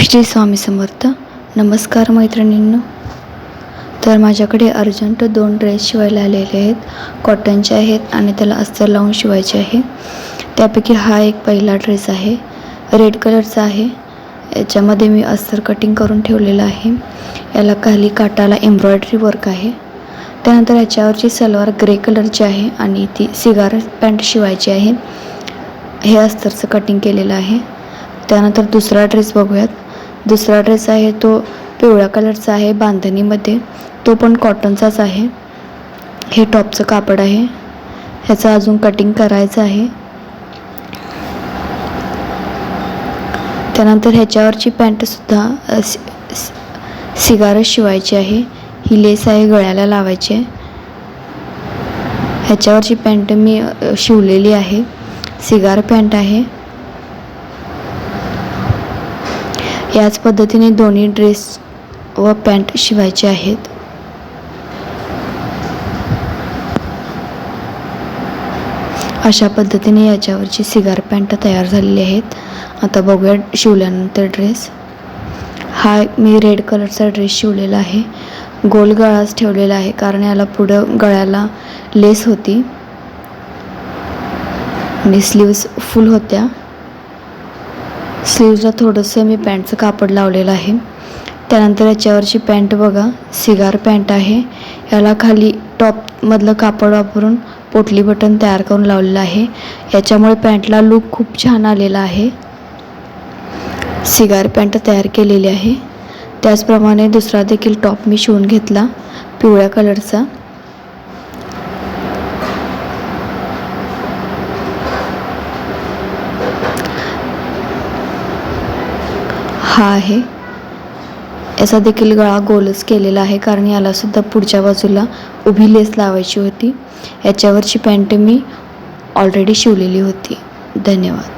श्री स्वामी समर्थ. नमस्कार मैत्रिणींनो. तर माझ्याकडे अर्जंट दोन ड्रेस शिवायला आलेले आहेत. कॉटनचे आहेत आणि त्याला अस्तर लावून शिवायचे आहे. त्यापैकी हा एक पहिला ड्रेस आहे. रेड कलरचा आहे. याच्यामध्ये मी अस्तर कटिंग करून ठेवलेलं आहे. याला खाली काटाला एम्ब्रॉयडरी वर्क आहे. त्यानंतर याच्यावरची सलवार ग्रे कलरची आहे आणि ती सिगार पॅन्ट शिवायची आहे. हे अस्तरचं कटिंग केलेलं आहे. त्यानंतर दुसरा ड्रेस बघूयात. दुसरा ड्रेस आहे तो पिवळ्या कलरचा आहे बांधणीमध्ये. तो पण कॉटनचाच आहे. हे टॉपचं कापड आहे. ह्याचं अजून कटिंग करायचं आहे. त्यानंतर ह्याच्यावरची पॅन्टसुद्धा सि सिगारच शिवायची आहे. ही लेस आहे गळ्याला लावायची आहे. ह्याच्यावरची पॅन्ट मी शिवलेली आहे. सिगार पॅन्ट आहे. याच पद्धतीने दोन्ही ड्रेस व पॅन्ट शिवायचे आहेत. अशा पद्धतीने याच्यावरची सिगार पॅन्ट तयार झालेली आहेत. आता बघूया शिवल्यानंतर ड्रेस हा मी रेड कलरचा ड्रेस शिवलेला आहे. गोल गळाच ठेवलेला आहे कारण याला पुढं गळ्याला लेस होती. आणि स्लीव्स फुल होत्या. स्लीवला थोडंसं मी पॅन्टचं कापड लावलेलं आहे. त्यानंतर याच्यावरची पॅन्ट बघा सिगार पॅन्ट आहे. याला खाली टॉपमधलं कापड वापरून पोटली बटन तयार करून लावलेलं आहे. याच्यामुळे पॅन्टला लूक खूप छान आलेला आहे. सिगार पॅन्ट तयार केलेली आहे. त्याचप्रमाणे दुसरा देखील टॉप मी शिवून घेतला पिवळ्या कलरचा हा आहे. याचा देखील गळा गोलच केलेला आहे कारण यालासुद्धा पुढच्या बाजूला उभी लेस लावायची होती. याच्यावरची पॅन्ट मी ऑलरेडी शिवलेली होती. धन्यवाद.